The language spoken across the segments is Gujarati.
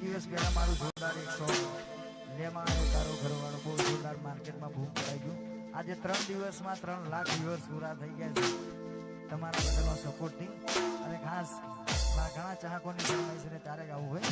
દિવસ પહેલાં મારું જોરદાર એક સોંગ લેમાં અને તારો ઘરવાળો બહુ જોરદાર માર્કેટમાં બૂમ પડાઈ ગયું. આજે ત્રણ દિવસમાં ત્રણ લાખ વ્યૂઅર્સ પૂરા થઈ ગયા છે. તમારા બધાનો સપોર્ટથી અને ખાસ ઘણા ચાહકોની જરૂર છે ને ત્યારે આવું હોય?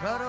Claro.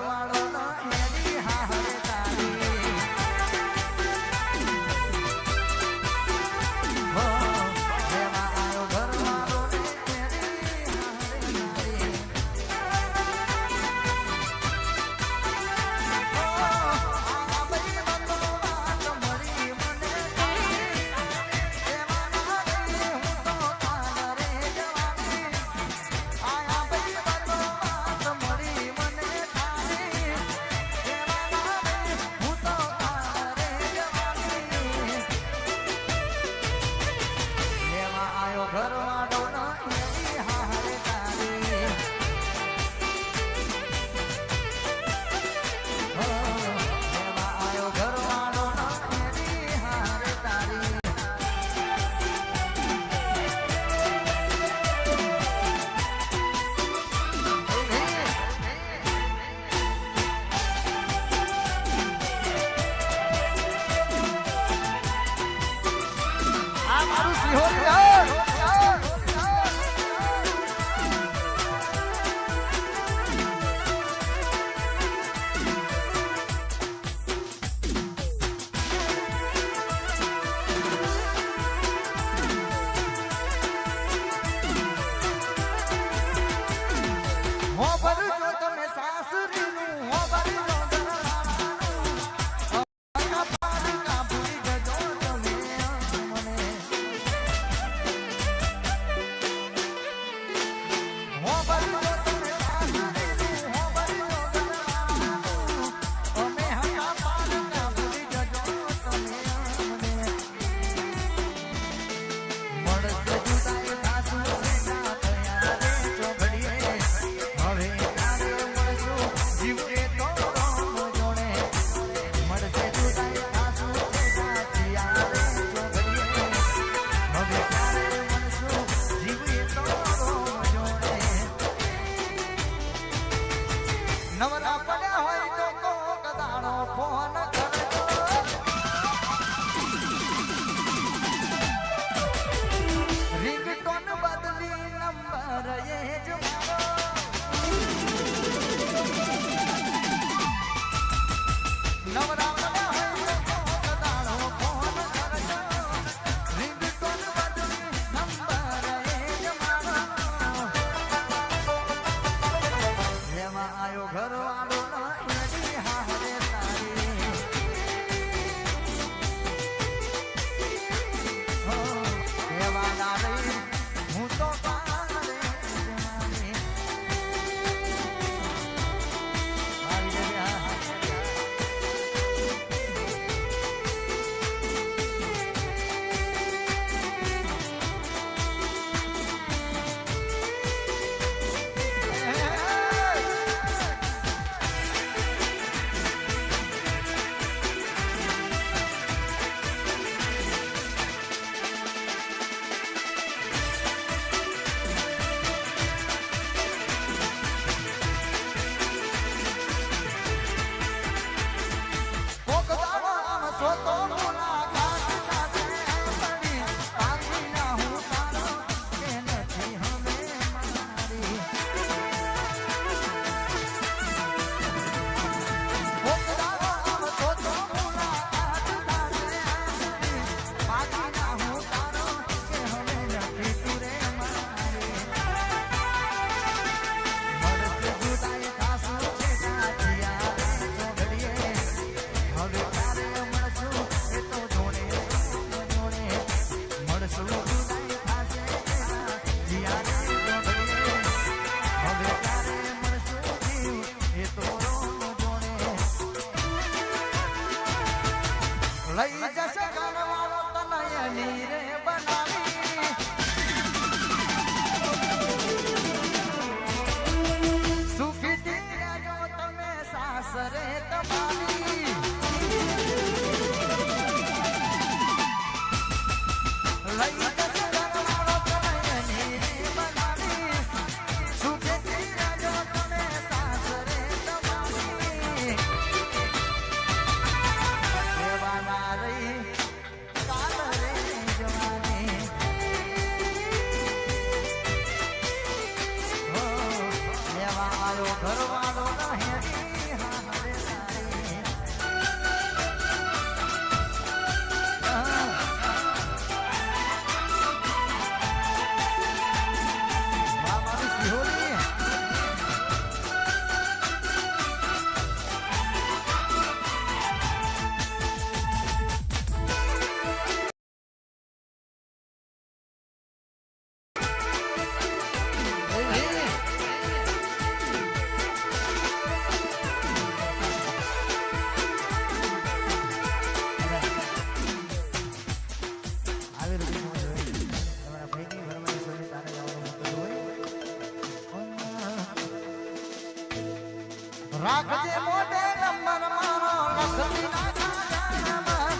રાખજે મોઢે નંબર મારો લખતી ના ખાનામાં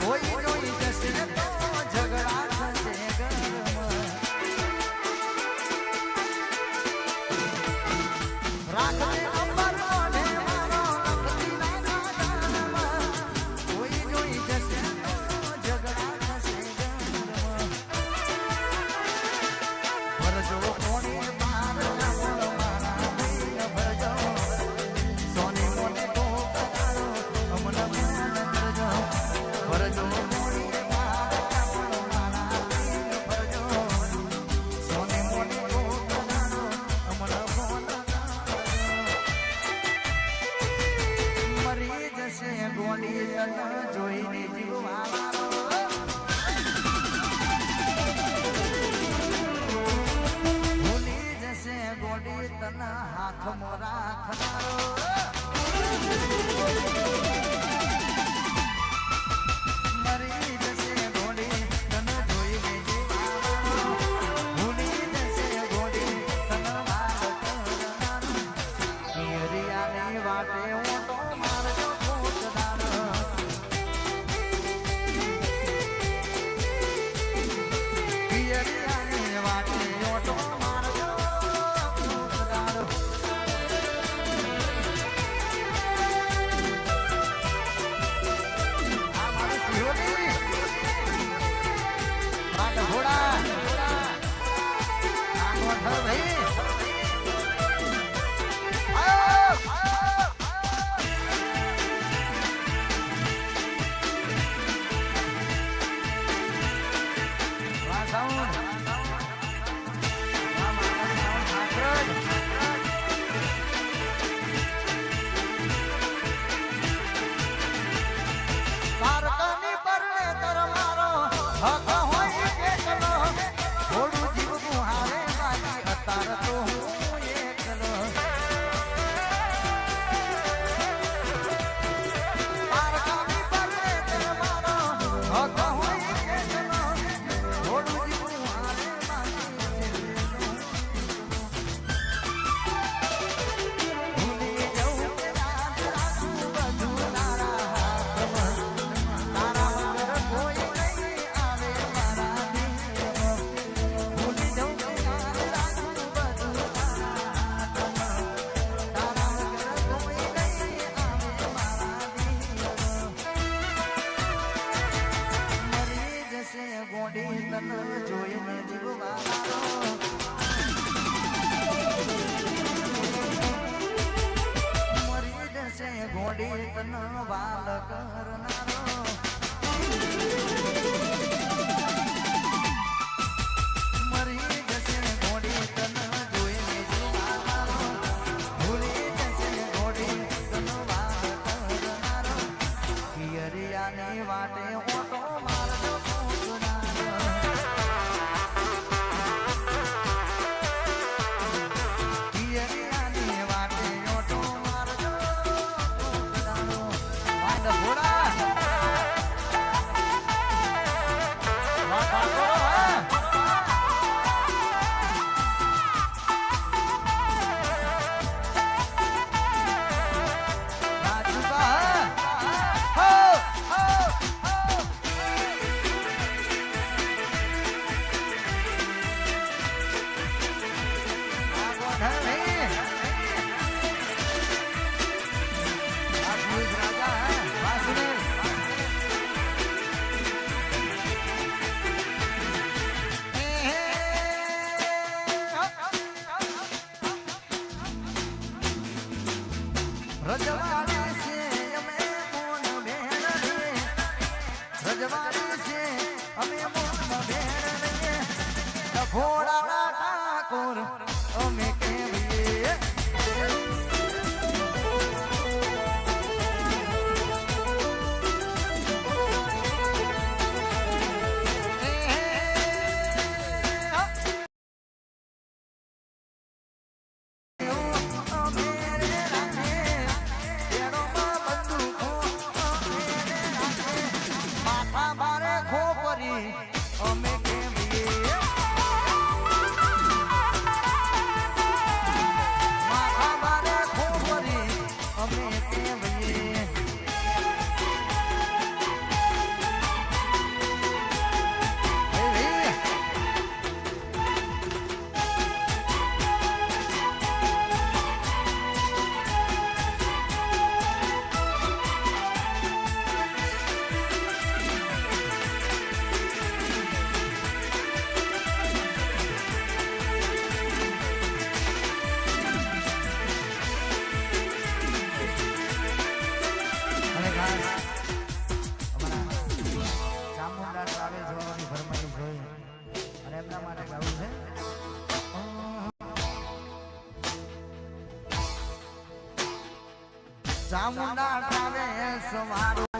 કોઈ તન જોઈને જીવવા મરી. જશે ઘોડી તન વાલ કરનારો I'm you. ચામુંડા ટ્રાવેલ્સ વાળું